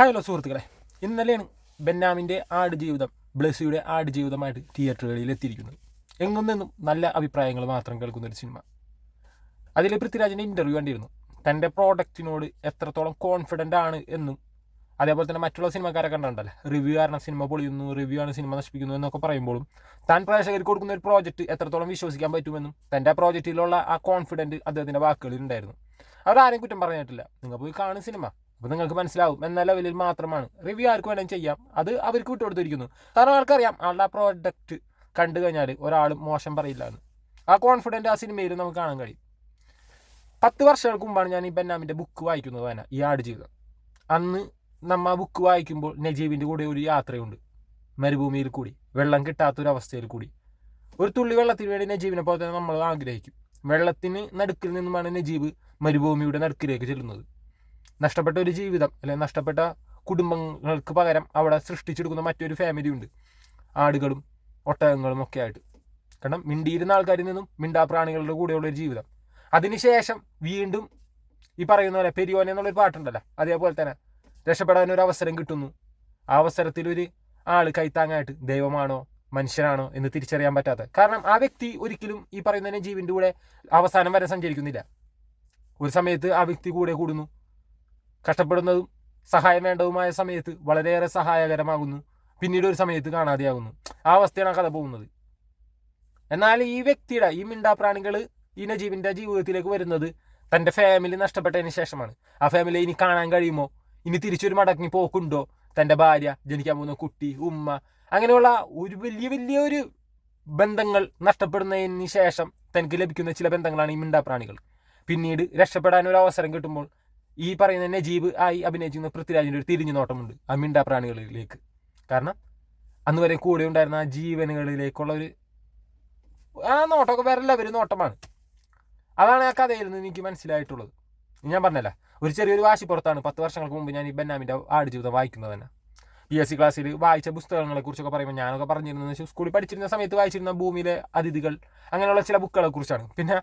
Hello സുഹൃത്തുക്കളെ. ഇന്നലെയാണ് ബെന്നാമിന്റെ ആട് ജീവിതം ബ്ലസ്സിയുടെ ആട് ജീവിതമായിട്ട് തിയേറ്ററുകളിൽ എത്തിയിരിക്കുന്നത് എങ്ങും നിന്നും നല്ല അഭിപ്രായങ്ങൾ മാത്രം കേൾക്കുന്ന ഒരു സിനിമ. അതിൽ പൃഥ്വിരാജിന്റെ ഇന്റർവ്യൂ കണ്ടിരുന്നു. തന്റെ പ്രോഡക്റ്റിനോട് എത്രത്തോളം കോൺഫിഡന്റ് ആണ് എന്നും അതേപോലെ തന്നെ മറ്റുള്ള സിനിമക്കാരെ കണ്ടിട്ടുണ്ടല്ലോ. റിവ്യൂ കാരണം സിനിമ പൊളിയുന്നു റിവ്യൂ ആണ് സിനിമ നശിപ്പിക്കുന്നു എന്നൊക്കെ പറയുമ്പോഴും താൻ പ്രേക്ഷകർക്ക് കൊടുക്കുന്ന ഒരു പ്രോജക്റ്റ് എത്രത്തോളം വിശ്വസിക്കാൻ പറ്റുമെന്നും തന്റെ ആ പ്രോജക്റ്റിലുള്ള ആ കോൺഫിഡന്റ് അദ്ദേഹത്തിന്റെ വാക്കുകളിൽ ഉണ്ടായിരുന്നു. അവരാരും കുറ്റം പറഞ്ഞിട്ടില്ല. നിങ്ങൾ പോയി കാണും സിനിമ. അപ്പോൾ നിങ്ങൾക്ക് മനസ്സിലാവും എന്ന ലെവലിൽ മാത്രമാണ്. റിവ്യൂ ആർക്ക് വേണമെങ്കിലും ചെയ്യാം. അത് അവർക്ക് വിട്ടുകൊടുത്തിരിക്കുന്നു കാരണം ആൾക്കറിയാം ആളുടെ പ്രോഡക്റ്റ് കണ്ടു കഴിഞ്ഞാൽ ഒരാളും മോശം പറയില്ല എന്ന് ആ കോൺഫിഡന്റ് ആ സിനിമയിൽ നമുക്ക് കാണാൻ കഴിയും. പത്ത് വർഷങ്ങൾക്ക് മുമ്പാണ് ഞാൻ ഈ ബെന്നാമിന്റെ ബുക്ക് വായിക്കുന്നത് തന്നെ ഈ ആട് ജീവിതം. അന്ന് നമ്മ ബുക്ക് വായിക്കുമ്പോൾ നജീബിന്റെ കൂടെ ഒരു യാത്രയുണ്ട്. മരുഭൂമിയിൽ കൂടി വെള്ളം കിട്ടാത്തൊരവസ്ഥയിൽ കൂടി. ഒരു തുള്ളി വെള്ളത്തിന് വേണ്ടി നജീബിനെ പോലെ തന്നെ നമ്മൾ ആഗ്രഹിക്കും. വെള്ളത്തിന് നടുക്കിൽ നിന്നുമാണ് നജീബ് മരുഭൂമിയുടെ നടുക്കിലേക്ക് ചെല്ലുന്നത്. നഷ്ടപ്പെട്ട ഒരു ജീവിതം അല്ലെങ്കിൽ നഷ്ടപ്പെട്ട കുടുംബങ്ങൾക്ക് പകരം അവിടെ സൃഷ്ടിച്ചെടുക്കുന്ന മറ്റൊരു ഫാമിലി ഉണ്ട്. ആടുകളും ഒട്ടകങ്ങളും ഒക്കെ ആയിട്ട്. കാരണം മിണ്ടിയിരുന്ന ആൾക്കാരിൽ നിന്നും മിണ്ടാപ്രാണികളുടെ കൂടെയുള്ള ഒരു ജീവിതം. അതിനുശേഷം വീണ്ടും ഈ പറയുന്ന പോലെ പെരിയോന എന്നുള്ളൊരു പാട്ടുണ്ടല്ലോ. അതേപോലെ തന്നെ രക്ഷപ്പെടാൻ ഒരു അവസരം കിട്ടുന്നു. ആ അവസരത്തിൽ ഒരു ആൾ കൈത്താങ്ങായിട്ട് ദൈവമാണോ മനുഷ്യനാണോ എന്ന് തിരിച്ചറിയാൻ പറ്റാത്ത. കാരണം ആ വ്യക്തി ഒരിക്കലും ഈ പറയുന്ന ജീവന്റെ കൂടെ അവസാനം വരെ സഞ്ചരിക്കുന്നില്ല. ഒരു സമയത്ത് ആ വ്യക്തി കൂടെ കൂടുന്നു. കഷ്ടപ്പെടുന്നതും സഹായം വേണ്ടതുമായ സമയത്ത് വളരെയേറെ സഹായകരമാകുന്നു. പിന്നീട് ഒരു സമയത്ത് കാണാതെയാകുന്നു. ആ അവസ്ഥയാണ് കഥ പോകുന്നത്. എന്നാൽ ഈ വ്യക്തിയുടെ ഈ മിണ്ടാപ്രാണികൾ ഈ നജീബിന്റെ ജീവിതത്തിലേക്ക് വരുന്നത് തന്റെ ഫാമിലി നഷ്ടപ്പെട്ടതിന് ശേഷമാണ്. ആ ഫാമിലി ഇനി കാണാൻ കഴിയുമോ? ഇനി തിരിച്ചൊരു മടങ്ങി പോക്കുണ്ടോ? തന്റെ ഭാര്യ ജനിക്കാൻ പോകുന്ന കുട്ടി ഉമ്മ അങ്ങനെയുള്ള ഒരു വലിയ വലിയ ഒരു ബന്ധങ്ങൾ നഷ്ടപ്പെടുന്നതിന് ശേഷം തനിക്ക് ലഭിക്കുന്ന ചില ബന്ധങ്ങളാണ് ഈ മിണ്ടാപ്രാണികൾ പിന്നീട് രക്ഷപ്പെടാൻ ഒരു അവസരം കിട്ടുമ്പോൾ ഈ പറയുന്ന നജീബ് ആയി അഭിനയിച്ചിരുന്ന പൃഥ്വിരാജിന്റെ ഒരു തിരിഞ്ഞു നോട്ടമുണ്ട് ആ മിണ്ടാപ്രാണികളിലേക്ക് കാരണം അന്ന് വരെ കൂടെ ഉണ്ടായിരുന്ന ആ ജീവനുകളിലേക്കുള്ള ഒരു ആ നോട്ടമൊക്കെ വേറെ ലെവൽ നോട്ടമാണ്. അതാണ് ആ കഥയിൽ നിന്ന് എനിക്ക് മനസ്സിലായിട്ടുള്ളത്. ഞാൻ പറഞ്ഞല്ല ഒരു ചെറിയൊരു വാശിപ്പുറത്താണ് പത്ത് വർഷങ്ങൾക്ക് മുമ്പ് ഞാൻ ഈ ബെന്നാമിന്റെ ആട് ജീവിതം വായിക്കുന്നത് തന്നെ. പി എസ് സി ക്ലാസ്സിൽ വായിച്ച പുസ്തകങ്ങളെ കുറിച്ചൊക്കെ പറയുമ്പോൾ ഞാനൊക്കെ പറഞ്ഞിരുന്നത് സ്കൂളിൽ പഠിച്ചിരുന്ന സമയത്ത് വായിച്ചിരുന്ന ഭൂമിയിലെ അതിഥികൾ അങ്ങനെയുള്ള ചില ബുക്കുകളെ കുറിച്ചാണ്. പിന്നെ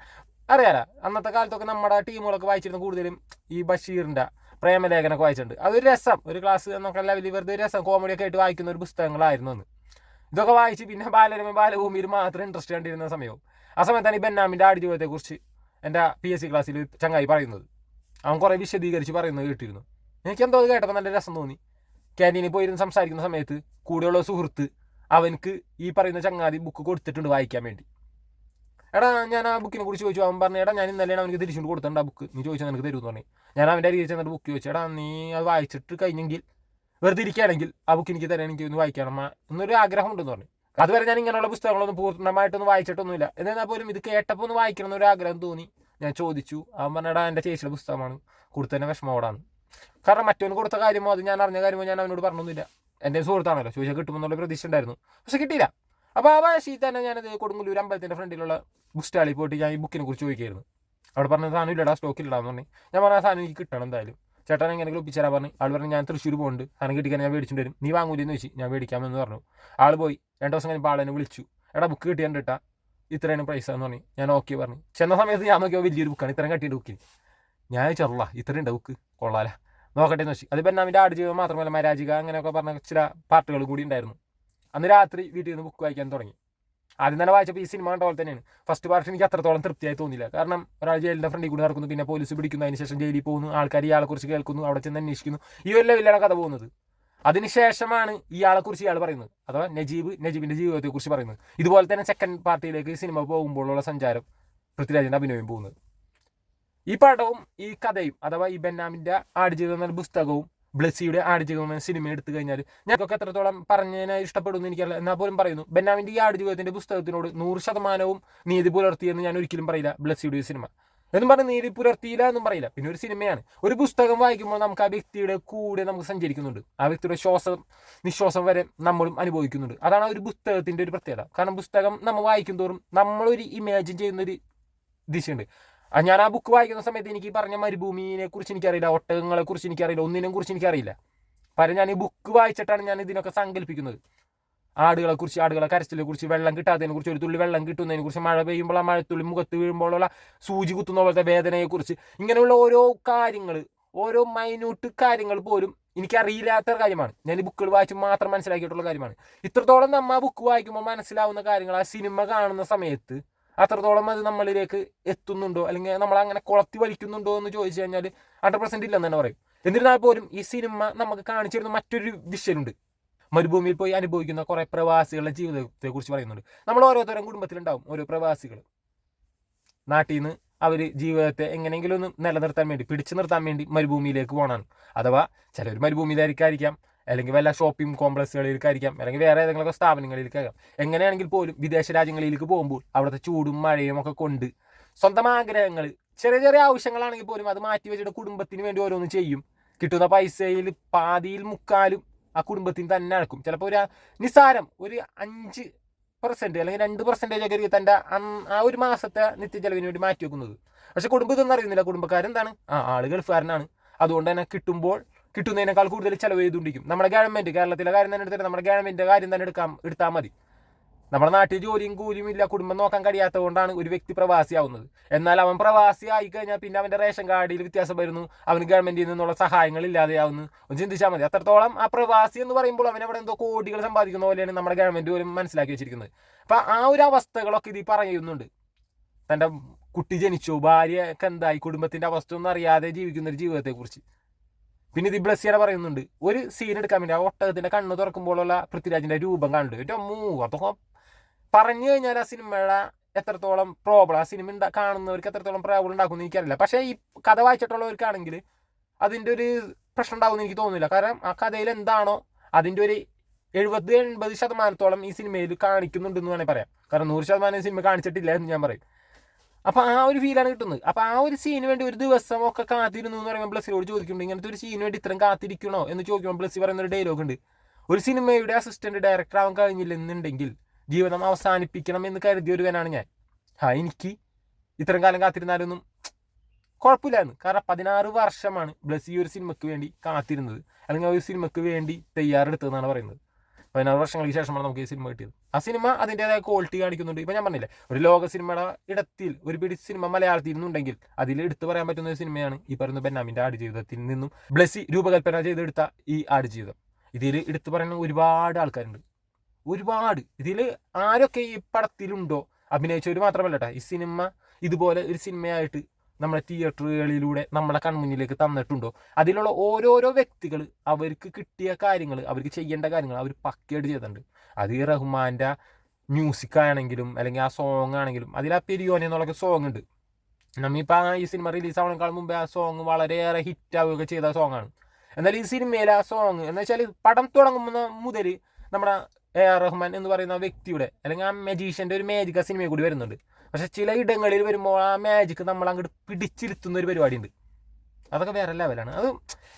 അറിയാലോ. അന്നത്തെ കാലത്തൊക്കെ നമ്മുടെ ടീമുകളൊക്കെ വായിച്ചിരുന്ന കൂടുതലും ഈ ബഷീറിന്റെ പ്രേമലേഖനമൊക്കെ വായിച്ചിട്ടുണ്ട്. അതൊരു രസം. ഒരു ക്ലാസ് എന്നൊക്കെ ലെവലിൽ വെറുതെ ഒരു രസം. കോമഡിയൊക്കെ ആയിട്ട് വായിക്കുന്ന ഒരു പുസ്തകങ്ങളായിരുന്നു അന്ന്. ഇതൊക്കെ വായിച്ച് പിന്നെ ബാലരമ ബാലഭൂമിയിൽ മാത്രം ഇൻട്രസ്റ്റ് കണ്ടിരുന്ന സമയവും. ആ സമയത്താണ് ഈ ബെന്നാമിന്റെ ആടി ജീവിതത്തെക്കുറിച്ച് എന്റെ പി എസ് സി ക്ലാസ്സിൽ ചങ്ങായി പറയുന്നത്. അവൻ കുറേ വിശദീകരിച്ച് പറയുന്നത് കേട്ടിരുന്നു. എനിക്ക് എന്തോ അത് കേട്ടപ്പോൾ നല്ല രസം തോന്നി. ക്യാന്റീനിൽ പോയിരുന്ന് സംസാരിക്കുന്ന സമയത്ത് കൂടെയുള്ള സുഹൃത്ത് അവനക്ക് ഈ പറയുന്ന ചങ്ങാതി ബുക്ക് കൊടുത്തിട്ടുണ്ട് വായിക്കാൻ വേണ്ടി. എടാ ഞാൻ ആ ബുക്കിനെ കുറിച്ച് ചോദിച്ചു. അവൻ പറഞ്ഞു എടാ ഞാൻ ഇന്നലെയാണ് അവനക്ക് തിരിച്ചുകൊണ്ട് കൊടുത്തിട്ടുണ്ട് ആ ബുക്ക് നീ ചോദിച്ചാൽ നിനക്ക് തരുമെന്ന് പറഞ്ഞു. ഞാൻ അവന്റെ അരി ചെന്നിട്ട് ബുക്ക് ചോദിച്ചു. എടാ നീ അത് വായിച്ചിട്ട് കഴിഞ്ഞെങ്കിൽ വെറുതെ ഇരിക്കുകയാണെങ്കിൽ ആ ബുക്ക് എനിക്ക് തരാൻ എനിക്ക് ഒന്ന് വായിക്കണം എന്നൊരു ആഗ്രഹം ഉണ്ടെന്ന് പറഞ്ഞു. അതുവരെ ഞാൻ ഇങ്ങനെയുള്ള പുസ്തകങ്ങളൊന്നും പൂർണമായിട്ടൊന്നും വായിച്ചിട്ടൊന്നുമില്ല. എന്നാൽ പോലും ഇത് കേട്ടപ്പോൾ ഒന്ന് വായിക്കണം എന്നൊരു ആഗ്രഹം തോന്നി. ഞാൻ ചോദിച്ചു. അവൻ പറഞ്ഞടാ എന്റെ ചേച്ചിയുടെ പുസ്തകമാണ്. കൊടുത്തതിന്റെ വിഷമോടാണ്. കാരണം മറ്റവന് കൊടുത്ത കാര്യമോ അത് ഞാൻ അറിഞ്ഞ കാര്യമോ ഞാൻ അവനോട് പറഞ്ഞൊന്നുമില്ല. എന്റെ സുഹൃത്താണല്ലോ. ചോദിച്ചാൽ കിട്ടുമെന്നുള്ള പ്രതീക്ഷ ഉണ്ടായിരുന്നു. പക്ഷെ കിട്ടിയില്ല. അപ്പോൾ ആ വയസ്സിൽ തന്നെ ഞാനത് കൊടുങ്ങല്ലൂർ അമ്പലത്തിന്റെ ഫ്രണ്ടിലുള്ള ബുക്ക് സ്റ്റാളിൽ പോയിട്ട് ഞാൻ ഈ ബുക്കിനെ കുറിച്ച് ചോദിക്കായിരുന്നു. അവിടെ പറഞ്ഞ സാധനം ഇല്ലടാ സ്റ്റോക്ക് ഇല്ലടാന്ന് പറഞ്ഞു. ഞാൻ പറഞ്ഞ സാധനം എനിക്ക് കിട്ടണം എന്തായാലും. ചേട്ടൻ എങ്ങനെയെങ്കിലും ഒപ്പിച്ചേരാൻ പറഞ്ഞു? ആൾ പറഞ്ഞു ഞാൻ തൃശ്ശൂർ പോകുന്നുണ്ട് സാധനം കിട്ടിക്കാൻ ഞാൻ മേടിച്ചിട്ട് വരും. നീ വാങ്ങൂലെന്ന് ചോദിച്ചു. ഞാൻ മേടിക്കാമെന്ന് പറഞ്ഞു. ആൾ പോയി. രണ്ട് ദിവസം കഴിഞ്ഞപ്പോൾ ആളെന്നെ വിളിച്ചു. എടാ ബുക്ക് കിട്ടിയാണ്ട് കിട്ടാ ഇത്രയാണ് പ്രൈസ് എന്ന് പറഞ്ഞു. ഞാൻ ഓക്കെ പറഞ്ഞു. ചെന്ന സമയത്ത് ഞാൻ നോക്കിയാൽ വലിയൊരു ബുക്കാണ് ഇത്രയും കട്ടിയുടെ ബുക്കിന് ഞാൻ ചെറുള്ള ഇത്രയും ഉണ്ട് ബുക്ക് കൊള്ളാല. നോക്കട്ടെ എന്ന് വെച്ചു അത് ബെന്നാമിന്റെ ആട് ജീവിതം മാത്രമല്ല മരാജിക അങ്ങനെയൊക്കെ പറഞ്ഞ ചില പാർട്ടുകൾ കൂടി ഉണ്ടായിരുന്നു. അന്ന് രാത്രി വീട്ടിൽ നിന്ന് ബുക്ക് വായിക്കാൻ തുടങ്ങി. ആദ്യം തന്നെ വായിച്ചപ്പോൾ ഈ സിനിമ കണ്ട പോലെ തന്നെയാണ്. ഫസ്റ്റ് പാർട്ട് എനിക്ക് അത്രത്തോളം തൃപ്തിയായി തോന്നില്ല കാരണം ഒരാൾ ജയിലിന്റെ ഫ്രണ്ടിൽ കൂടി നടക്കുന്നു പിന്നെ പോലീസ് പിടിക്കുന്നു അതിനുശേഷം ജയിലിൽ പോകുന്നു ആൾക്കാർ ഇയാളെക്കുറിച്ച് കേൾക്കുന്നു അവിടെ ചെന്ന് അന്വേഷിക്കുന്നു. ഈ ഒരു ലെവലിലാണ് കഥ പോകുന്നത്. അതിനുശേഷമാണ് ഇയാളെക്കുറിച്ച് ഇയാൾ പറയുന്നത്. അഥവാ നജീബ് നജീബിന്റെ ജീവിതത്തെക്കുറിച്ച് പറയുന്നത്. ഇതുപോലെ തന്നെ സെക്കൻഡ് പാർട്ടിയിലേക്ക് സിനിമ പോകുമ്പോഴുള്ള സഞ്ചാരം പൃഥ്വിരാജിന്റെ അഭിനയം പോകുന്നത്. ഈ പടവും ഈ കഥയും അഥവാ ഈ ബെന്നാമിന്റെ ആടുജീവിതം എന്ന പുസ്തകവും ബ്ലസ്സിയുടെ ആടുജീവിതം എന്ന സിനിമ എടുത്തു കഴിഞ്ഞാൽ ഞങ്ങൾക്കൊക്കെ എത്രത്തോളം പറഞ്ഞതിനെ ഇഷ്ടപ്പെടുന്നു എനിക്കറിയില്ല. എന്നാൽ പോലും പറയുന്നു. ബെന്നാമിന്റെ ഈ ആടുജീവിതത്തിന്റെ പുസ്തകത്തിനോട് നൂറ് ശതമാനവും നീതി പുലർത്തിയെന്ന് ഞാൻ ഒരിക്കലും പറയില്ല ബ്ലെസ്സിയുടെ സിനിമ എന്നും പറഞ്ഞ് നീതി പുലർത്തിയില്ല എന്നും പറയില്ല. പിന്നെ ഒരു സിനിമയാണ് ഒരു പുസ്തകം വായിക്കുമ്പോൾ നമുക്ക് ആ വ്യക്തിയുടെ കൂടെ നമുക്ക് സഞ്ചരിക്കുന്നുണ്ട്. ആ വ്യക്തിയുടെ ശ്വാസം നിശ്വാസം വരെ നമ്മളും അനുഭവിക്കുന്നുണ്ട്. അതാണ് ഒരു പുസ്തകത്തിന്റെ ഒരു പ്രത്യേകത. കാരണം പുസ്തകം നമ്മൾ വായിക്കും തോറും നമ്മളൊരു ഇമാജിൻ ചെയ്യുന്ന ഒരു ദിശയുണ്ട്. ഞാൻ ആ ബുക്ക് വായിക്കുന്ന സമയത്ത് എനിക്ക് പറഞ്ഞ മരുഭൂമിനെ കുറിച്ച് എനിക്കറിയില്ല ഒട്ടകങ്ങളെ കുറിച്ച് എനിക്കറിയില്ല ഒന്നിനെ കുറിച്ച് എനിക്കറിയില്ല. പകരം ഞാൻ ഈ ബുക്ക് വായിച്ചിട്ടാണ് ഞാൻ ഇതിനൊക്കെ സങ്കല്പിക്കുന്നത്. ആടുകളെ കുറിച്ച് ആടുകളെ കരച്ചിലെ കുറിച്ച് വെള്ളം കിട്ടാത്തതിനെ കുറിച്ച് ഒരു തുള്ളി വെള്ളം കിട്ടുന്നതിനെ കുറിച്ച് മഴ പെയ്യുമ്പോൾ ആ മഴത്തുള്ളി മുഖത്ത് വീഴുമ്പോഴുള്ള സൂചി കുത്തുന്ന പോലത്തെ വേദനയെക്കുറിച്ച് ഇങ്ങനെയുള്ള ഓരോ കാര്യങ്ങൾ ഓരോ മൈന്യൂട്ട് കാര്യങ്ങൾ പോലും എനിക്കറിയില്ലാത്ത കാര്യമാണ്. ഞാൻ ഈ ബുക്കുകൾ വായിച്ച് മാത്രം മനസ്സിലാക്കിയിട്ടുള്ള കാര്യമാണ്. ഇത്രത്തോളം നമ്മൾ ആ ബുക്ക് വായിക്കുമ്പോൾ മനസ്സിലാവുന്ന കാര്യങ്ങൾ ആ സിനിമ കാണുന്ന സമയത്ത് അത്രത്തോളം അത് നമ്മളിലേക്ക് എത്തുന്നുണ്ടോ? അല്ലെങ്കിൽ നമ്മൾ അങ്ങനെ കുളത്തി വലിക്കുന്നുണ്ടോ എന്ന് ചോദിച്ചു കഴിഞ്ഞാൽ ഹൺഡ്രഡ് പെർസെന്റ് ഇല്ലെന്ന് തന്നെ പറയും. എന്നിരുന്നാൽ പോലും ഈ സിനിമ നമുക്ക് കാണിച്ചു തരുന്ന മറ്റൊരു വിഷയമുണ്ട് മരുഭൂമിയിൽ പോയി അനുഭവിക്കുന്ന കുറെ പ്രവാസികളുടെ ജീവിതത്തെ കുറിച്ച് പറയുന്നുണ്ട്. നമ്മൾ ഓരോരുത്തരും കുടുംബത്തിലുണ്ടാവും ഓരോ പ്രവാസികൾ. നാട്ടിൽ നിന്ന് അവർ ജീവിതത്തെ എങ്ങനെയെങ്കിലും ഒന്ന് നിലനിർത്താൻ വേണ്ടി പിടിച്ചു നിർത്താൻ വേണ്ടി മരുഭൂമിയിലേക്ക് പോകണമാണ് അഥവാ ചിലർ മരുഭൂമിയിലായിരിക്കാം അല്ലെങ്കിൽ വല്ല ഷോപ്പിംഗ് കോംപ്ലക്സുകളിലേക്കായിരിക്കാം അല്ലെങ്കിൽ വേറെ ഏതെങ്കിലുമൊക്കെ സ്ഥാപനങ്ങളിലേക്കാകാം എങ്ങനെയാണെങ്കിൽ പോലും വിദേശ രാജ്യങ്ങളിലേക്ക് പോകുമ്പോൾ അവിടുത്തെ ചൂടും മഴയും ഒക്കെ കൊണ്ട് സ്വന്തം ആഗ്രഹങ്ങൾ ചെറിയ ചെറിയ ആവശ്യങ്ങളാണെങ്കിൽ പോലും അത് മാറ്റി വെച്ചിട്ട് കുടുംബത്തിന് വേണ്ടി ഓരോന്ന് ചെയ്യും. കിട്ടുന്ന പൈസയിൽ പാതിയിൽ മുക്കാലും ആ കുടുംബത്തിന് തന്നെ അടക്കും. ചിലപ്പോൾ ഒരു നിസാരം ഒരു അഞ്ച് പെർസെന്റ് അല്ലെങ്കിൽ രണ്ട് പെർസെന്റേജ് ഒക്കെ തന്റെ ആ ഒരു മാസത്തെ നിത്യചെലവിന് വേണ്ടി മാറ്റി വെക്കുന്നത്. പക്ഷെ കുടുംബം ഇതൊന്നും അറിയുന്നില്ല. കുടുംബക്കാരെന്താണ്? ആ ആൾ ഗൾഫുകാരനാണ്. അതുകൊണ്ട് തന്നെ കിട്ടുമ്പോൾ കിട്ടുന്നതിനേക്കാൾ കൂടുതൽ ചിലവ് ചെയ്തുകൊണ്ടിരിക്കും. നമ്മുടെ ഗവൺമെന്റ് കേരളത്തിലെ കാര്യം തന്നെ എടുത്തിട്ട് നമ്മുടെ ഗവൺമെന്റിന്റെ കാര്യം തന്നെ എടുക്കാം എടുത്താൽ മതി. നമ്മുടെ നാട്ടിൽ ജോലിയും കൂലിയും ഇല്ല കുടുംബം നോക്കാൻ കഴിയാത്തത് കൊണ്ടാണ് ഒരു വ്യക്തി പ്രവാസിയാവുന്നത്. എന്നാൽ അവൻ പ്രവാസി ആയി കഴിഞ്ഞാൽ പിന്നെ അവന്റെ റേഷൻ കാർഡിൽ വ്യത്യാസം വരുന്നു. അവന് ഗവൺമെന്റിൽ നിന്നുള്ള സഹായങ്ങൾ ഇല്ലാതെയാവുന്നു. ഒന്ന് ചിന്തിച്ചാൽ മതി. അത്രത്തോളം ആ പ്രവാസി എന്ന് പറയുമ്പോൾ അവൻ അവിടെ എന്തോ കോടികൾ സമ്പാദിക്കുന്ന പോലെയാണ് നമ്മുടെ ഗവൺമെന്റ് പോലും മനസ്സിലാക്കി വെച്ചിരിക്കുന്നത്. അപ്പം ആ ഒരു അവസ്ഥകളൊക്കെ ഇതിൽ പറയുന്നുണ്ട്. തന്റെ കുട്ടി ജനിച്ചു ഭാര്യയൊക്കെ എന്തായി കുടുംബത്തിന്റെ അവസ്ഥ ഒന്നും അറിയാതെ ജീവിക്കുന്ന ഒരു ജീവിതത്തെക്കുറിച്ച്. പിന്നെ ഇത് ബ്ലസ്സിയുടെ പറയുന്നുണ്ട്. ഒരു സീൻ എടുക്കാൻ വേണ്ടി ആ ഒട്ടകത്തിന്റെ കണ്ണ് തുറക്കുമ്പോഴുള്ള പൃഥ്വിരാജിന്റെ രൂപം കണ്ടു. ഏറ്റവും മൂവ് അതൊക്കെ പറഞ്ഞു കഴിഞ്ഞാൽ ആ സിനിമയുടെ എത്രത്തോളം പ്രോബ്ലം ആ സിനിമ കാണുന്നവർക്ക് എത്രത്തോളം പ്രോബ്ലം ഉണ്ടാക്കുമെന്ന് എനിക്കറിയില്ല. പക്ഷേ ഈ കഥ വായിച്ചിട്ടുള്ളവർക്കാണെങ്കിൽ അതിന്റെ ഒരു പ്രശ്നം ഉണ്ടാകുമെന്ന് എനിക്ക് തോന്നുന്നില്ല. കാരണം ആ കഥയിൽ എന്താണോ അതിന്റെ ഒരു എഴുപത് എൺപത് ശതമാനത്തോളം ഈ സിനിമയിൽ കാണിക്കുന്നുണ്ടെന്ന് വേണമെങ്കിൽ പറയാം. കാരണം നൂറ് ശതമാനം സിനിമ കാണിച്ചിട്ടില്ല എന്ന് ഞാൻ പറയും. അപ്പോൾ ആ ഒരു ഫീലാണ് കിട്ടുന്നത്. അപ്പോൾ ആ ഒരു സീന് വേണ്ടി ഒരു ദിവസം ഒക്കെ കാത്തിരുന്നു എന്ന് പറയുമ്പോൾ ബ്ലസ്സിനോട് ചോദിക്കുന്നുണ്ട് ഇങ്ങനത്തെ ഒരു സീന് വേണ്ടി ഇത്രയും കാത്തിരിക്കണോ? എന്ന് ചോദിക്കുമ്പോൾ ബ്ലസ്സി പറയുന്ന ഒരു ഡയലോഗ് ഉണ്ട്. ഒരു സിനിമയുടെ അസിസ്റ്റന്റ് ഡയറക്ടർ ആവാൻ കഴിഞ്ഞില്ലെന്നുണ്ടെങ്കിൽ ജീവിതം അവസാനിപ്പിക്കണം എന്ന് കരുതിയ ഒരുവനാണ് ഞാൻ. ആ എനിക്ക് ഇത്രയും കാലം കാത്തിരുന്നാലൊന്നും കുഴപ്പമില്ലായിരുന്നു. കാരണം പതിനാറ് വർഷമാണ് ബ്ലസ് ഈ ഒരു സിനിമയ്ക്ക് വേണ്ടി കാത്തിരുന്നത്. അല്ലെങ്കിൽ ഒരു സിനിമയ്ക്ക് വേണ്ടി തയ്യാറെടുത്തതെന്നാണ് പറയുന്നത്. പതിനാറ് വർഷങ്ങൾക്ക് ശേഷമാണ് നമുക്ക് ഈ സിനിമ കിട്ടിയത്. ആ സിനിമ അതിന്റെതായ ക്വാളിറ്റി കാണിക്കുന്നുണ്ട്. ഇപ്പം ഞാൻ പറഞ്ഞില്ലേ ഒരു ലോക സിനിമയുടെ ഇടത്തിൽ ഒരു പിടി സിനിമ മലയാളത്തിൽ നിന്നുണ്ടെങ്കിൽ അതിൽ എടുത്തു പറയാൻ പറ്റുന്ന ഒരു സിനിമയാണ് ഈ പറയുന്ന ബെന്നാമിന്റെ ആടുജീവിതത്തിൽ നിന്നും ബ്ലസ്സി രൂപകൽപ്പന ചെയ്തെടുത്ത ഈ ആടുജീവിതം ഇതിൽ എടുത്തു പറയുന്ന ഒരുപാട് ആൾക്കാരുണ്ട്. ഒരുപാട്. ഇതിൽ ആരൊക്കെ ഈ പടത്തിലുണ്ടോ അഭിനയിച്ചവർ മാത്രമല്ല കേട്ടോ ഈ സിനിമ ഇതുപോലെ ഒരു സിനിമയായിട്ട് നമ്മുടെ തിയേറ്ററുകളിലൂടെ നമ്മുടെ കൺമുന്നിലേക്ക് തന്നിട്ടുണ്ടോ? അതിലുള്ള ഓരോരോ വ്യക്തികൾ അവർക്ക് കിട്ടിയ കാര്യങ്ങൾ അവർക്ക് ചെയ്യേണ്ട കാര്യങ്ങൾ അവർ പക്കയായിട്ട് ചെയ്തിട്ടുണ്ട്. അത് ഈ റഹ്മാന്റെ മ്യൂസിക് ആണെങ്കിലും അല്ലെങ്കിൽ ആ സോങ് ആണെങ്കിലും അതിൽ ആ പെരിയോനെ എന്നുള്ള സോങ് ഉണ്ട് നമ്മിപ്പോൾ ഈ സിനിമ റിലീസ് ആവണേക്കാൾ മുമ്പേ ആ സോങ് വളരെയേറെ ഹിറ്റാവുകയൊക്കെ ചെയ്ത സോങ്ങാണ് എന്നാൽ ഈ സിനിമയിലെ ആ സോങ് എന്ന് വെച്ചാൽ പടം തുടങ്ങുന്ന മുതൽ നമ്മുടെ എ ആർ റഹ്മാൻ എന്ന് പറയുന്ന വ്യക്തിയുടെ അല്ലെങ്കിൽ ആ മെജീഷ്യന്റെ ഒരു മേജിക ആ സിനിമയിൽ കൂടി വരുന്നുണ്ട്. പക്ഷെ ചില ഇടങ്ങളിൽ വരുമ്പോൾ ആ മാജിക്ക് നമ്മൾ അങ്ങോട്ട് പിടിച്ചിരുത്തുന്ന ഒരു പരിപാടിയുണ്ട്. അതൊക്കെ വേറെ ലെവലാണ് അത്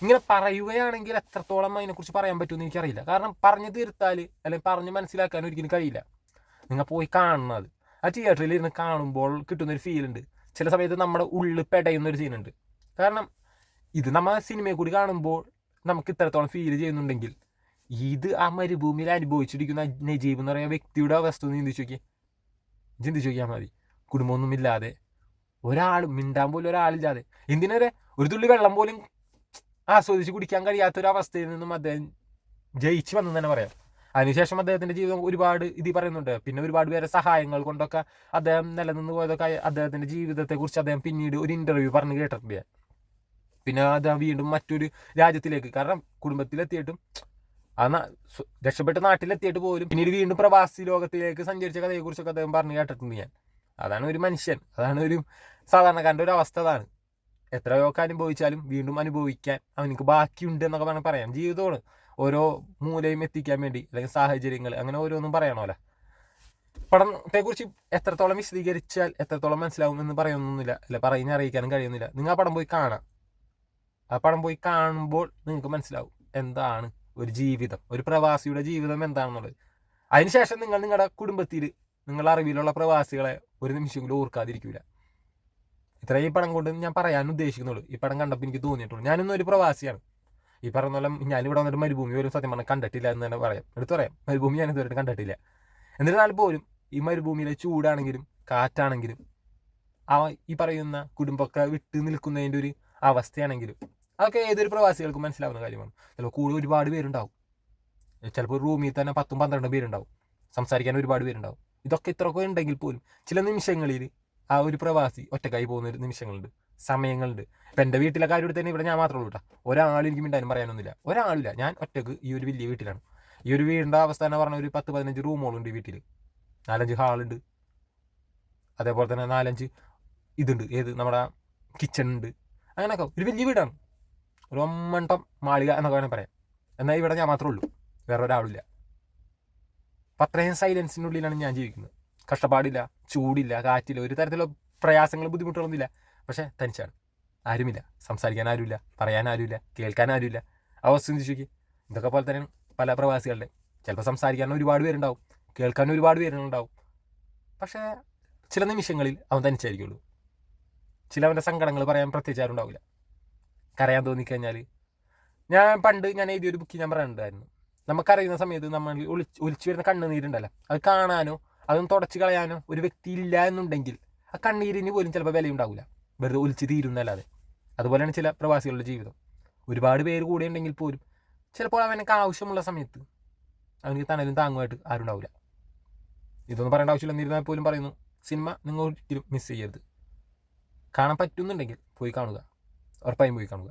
ഇങ്ങനെ പറയുകയാണെങ്കിൽ എത്രത്തോളം അതിനെക്കുറിച്ച് പറയാൻ പറ്റുമെന്ന് എനിക്കറിയില്ല. കാരണം പറഞ്ഞു തീർത്താൽ അല്ലെങ്കിൽ പറഞ്ഞ് മനസ്സിലാക്കാൻ ഒരിക്കലും കഴിയില്ല. നിങ്ങൾ പോയി കാണണം അത്. ആ തിയേറ്ററിൽ ഇരുന്ന് കാണുമ്പോൾ കിട്ടുന്നൊരു ഫീൽ ഉണ്ട്. ചില സമയത്ത് നമ്മുടെ ഉള്ളിൽ പെടയുന്ന ഒരു സീനുണ്ട് കാരണം ഇത് നമ്മൾ സിനിമയെ കൂടി കാണുമ്പോൾ നമുക്ക് ഇത്രത്തോളം ഫീൽ ചെയ്യുന്നുണ്ടെങ്കിൽ ഇത് ആ മരുഭൂമിയിൽ അനുഭവിച്ചിരിക്കുന്ന നജീബ് എന്ന് പറയുന്ന വ്യക്തിയുടെ അവസ്ഥ ചിന്തിച്ചു നോക്കി ചിന്തിച്ചു നോക്കിയാൽ മതി. കുടുംബമൊന്നുമില്ലാതെ ഒരാൾ മിണ്ടാൻ പോലും ഒരാളില്ലാതെ. എന്തിനേറെ ഒരു തുള്ളി വെള്ളം പോലും ആസ്വദിച്ച് കുടിക്കാൻ കഴിയാത്ത ഒരു അവസ്ഥയിൽ നിന്നും അദ്ദേഹം ജയിച്ചു വന്നു തന്നെ പറയാം. അതിനുശേഷം അദ്ദേഹത്തിന്റെ ജീവിതം ഒരുപാട് ഇത് പറയുന്നുണ്ട്. പിന്നെ ഒരുപാട് പേരെ സഹായങ്ങൾ കൊണ്ടൊക്കെ അദ്ദേഹം നിലനിന്ന് പോയതൊക്കെ അദ്ദേഹത്തിന്റെ ജീവിതത്തെ കുറിച്ച് അദ്ദേഹം പിന്നീട് ഒരു ഇന്റർവ്യൂ പറഞ്ഞു കേട്ടിട്ടുണ്ട് പിന്നെ അദ്ദേഹം വീണ്ടും മറ്റൊരു രാജ്യത്തിലേക്ക് കാരണം കുടുംബത്തിലെത്തിയിട്ടും ആ രക്ഷപ്പെട്ട നാട്ടിലെത്തിയിട്ട് പോലും പിന്നീട് വീണ്ടും പ്രവാസി ലോകത്തിലേക്ക് സഞ്ചരിച്ച കഥയെക്കുറിച്ചൊക്കെ അദ്ദേഹം പറഞ്ഞു കേട്ടിട്ടുണ്ട് ഞാൻ. അതാണ് ഒരു മനുഷ്യൻ. അതാണ് ഒരു സാധാരണക്കാരന്റെ ഒരു അവസ്ഥ അതാണ്. എത്രയൊക്കെ അനുഭവിച്ചാലും വീണ്ടും അനുഭവിക്കാൻ അവനക്ക് ബാക്കിയുണ്ട് എന്നൊക്കെ വേണം പറയാം ജീവിതമാണ്. ഓരോ മൂലയും എത്തിക്കാൻ വേണ്ടി അല്ലെങ്കിൽ സാഹചര്യങ്ങൾ അങ്ങനെ ഓരോന്നും പറയണമല്ലോ. പടത്തെക്കുറിച്ച് എത്രത്തോളം വിശദീകരിച്ചാൽ എത്രത്തോളം മനസ്സിലാവും എന്ന് പറയുന്നൊന്നുമില്ല. അല്ല പറഞ്ഞ് അറിയിക്കാനും കഴിയുന്നില്ല. നിങ്ങൾ ആ പടം പോയി കാണാം. ആ പടം പോയി കാണുമ്പോൾ നിങ്ങൾക്ക് മനസ്സിലാവും എന്താണ് ഒരു ജീവിതം. ഒരു പ്രവാസിയുടെ ജീവിതം എന്താണെന്നുള്ളത്. അതിനുശേഷം നിങ്ങൾ നിങ്ങളുടെ കുടുംബത്തിൽ നിങ്ങളുടെ അറിവിലുള്ള പ്രവാസികളെ ഒരു നിമിഷമെങ്കിലും ഓർക്കാതിരിക്കില്ല ഇത്രയും ഈ പടം കൊണ്ട് ഞാൻ പറയാൻ ഉദ്ദേശിക്കുന്നുള്ളൂ. ഈ പടം കണ്ടപ്പോൾ എനിക്ക് തോന്നിയിട്ടുള്ളൂ. ഞാനൊന്നും ഒരു പ്രവാസിയാണ്. ഈ പറഞ്ഞ പോലെ ഇവിടെ വന്നിട്ട് മരുഭൂമി പോലും സത്യം പറഞ്ഞാൽ കണ്ടിട്ടില്ല എന്ന് തന്നെ പറയാം. എടുത്തു പറയാം. മരുഭൂമി ഞാൻ ഇതുവരെ കണ്ടിട്ടില്ല. എന്നിരുന്നാൽ പോലും ഈ മരുഭൂമിയിലെ ചൂടാണെങ്കിലും കാറ്റാണെങ്കിലും ആ ഈ പറയുന്ന കുടുംബമൊക്കെ വിട്ട് നിൽക്കുന്നതിന്റെ ഒരു അവസ്ഥയാണെങ്കിലും അതൊക്കെ ഏതൊരു പ്രവാസികൾക്കും മനസ്സിലാവുന്ന കാര്യമാണ്. ചിലപ്പോൾ കൂടുതൽ ഒരുപാട് പേരുണ്ടാവും. ചിലപ്പോൾ റൂമിൽ തന്നെ പത്തും പന്ത്രണ്ടും പേരുണ്ടാവും. സംസാരിക്കാൻ ഒരുപാട് പേരുണ്ടാവും. ഇതൊക്കെ ഇത്രയൊക്കെ ഉണ്ടെങ്കിൽ പോലും ചില നിമിഷങ്ങളിൽ ആ ഒരു പ്രവാസി ഒറ്റക്കായി പോകുന്ന ഒരു നിമിഷങ്ങളുണ്ട് സമയങ്ങളുണ്ട്. ഇപ്പം എന്റെ വീട്ടിലെ കാര്യം എടുത്ത് തന്നെ ഇവിടെ ഞാൻ മാത്രമേ ഉള്ളൂ കേട്ടോ. ഒരാൾ എനിക്ക് മിണ്ടാനും പറയാനൊന്നുമില്ല. ഒരാളില്ല. ഞാൻ ഒറ്റയ്ക്ക് ഈ ഒരു വലിയ വീട്ടിലാണ്. ഈ ഒരു വീടിന്റെ അവസ്ഥ എന്ന് പറഞ്ഞാൽ ഒരു പത്ത് പതിനഞ്ച് റൂമുകളുണ്ട് ഈ വീട്ടിൽ നാലഞ്ച് ഹാളുണ്ട് അതേപോലെ തന്നെ നാലഞ്ച് ഇതുണ്ട്. ഏത്? നമ്മുടെ കിച്ചൺ ഉണ്ട്. അങ്ങനെയൊക്കെ. ഒരു വലിയ വീടാണ്. ഒരു ഒമ്മണ്ടം മാളിക എന്നൊക്കെ വേണമെങ്കിൽ പറയാം. എന്നാൽ ഇവിടെ ഞാൻ മാത്രമേ ഉള്ളൂ. വേറെ ഒരാളില്ല അപ്പം അത്രയും സൈലൻസിനുള്ളിലാണ് ഞാൻ ജീവിക്കുന്നത്. കഷ്ടപ്പാടില്ല ചൂടില്ല കാറ്റില്ല ഒരു തരത്തിലുള്ള പ്രയാസങ്ങൾ ബുദ്ധിമുട്ടുകളൊന്നുമില്ല. പക്ഷേ തനിച്ചാണ് ആരുമില്ല. സംസാരിക്കാൻ ആരുമില്ല. പറയാൻ ആരുമില്ല. കേൾക്കാൻ ആരുമില്ല. അവസ്ഥ ചിന്തിച്ചു ഇതൊക്കെ പോലെ തന്നെ പല പ്രവാസികളുടെ ചിലപ്പോൾ സംസാരിക്കാൻ ഒരുപാട് പേരുണ്ടാവും. കേൾക്കാൻ ഒരുപാട് പേരുണ്ടാവും. പക്ഷേ ചില നിമിഷങ്ങളിൽ അവൻ തനിച്ചായിരിക്കുള്ളൂ. ചില അവന്റെ സങ്കടങ്ങൾ പറയാൻ പ്രത്യേകിച്ച് ആരും ഉണ്ടാവില്ല. കരയാൻ തോന്നിക്കഴിഞ്ഞാൽ ഞാൻ പണ്ട് ഞാൻ എഴുതിയൊരു ബുക്ക് ഞാൻ പറയുന്നുണ്ടായിരുന്നു നമുക്കറിയുന്ന സമയത്ത് നമ്മൾ ഒളിച്ച് ഒലിച്ചു വരുന്ന കണ്ണുനീരുണ്ടല്ലോ. അത് കാണാനോ അതൊന്ന് തുടച്ച് കളയാനോ ഒരു വ്യക്തി ഇല്ല എന്നുണ്ടെങ്കിൽ ആ കണ്ണീരിന് പോലും ചിലപ്പോൾ വിലയുണ്ടാവില്ല വെറുതെ ഒലിച്ച് തീരുന്നല്ലാതെ അതുപോലെയാണ് ചില പ്രവാസികളുടെ ജീവിതം. ഒരുപാട് പേര് കൂടെ ഉണ്ടെങ്കിൽ പോലും ചിലപ്പോൾ അവനക്ക് ആവശ്യമുള്ള സമയത്ത് അവനക്ക് തണലും താങ്ങുമായിട്ട് ആരും ഉണ്ടാവില്ല ഇതൊന്നും പറയേണ്ട ആവശ്യമില്ല. എന്നിരുന്നാൽ പോലും പറയുന്നു സിനിമ നിങ്ങൾ ഒരിക്കലും മിസ് ചെയ്യരുത്. കാണാൻ പറ്റുന്നുണ്ടെങ്കിൽ പോയി കാണുക. ഉറപ്പായും പോയി കാണുക.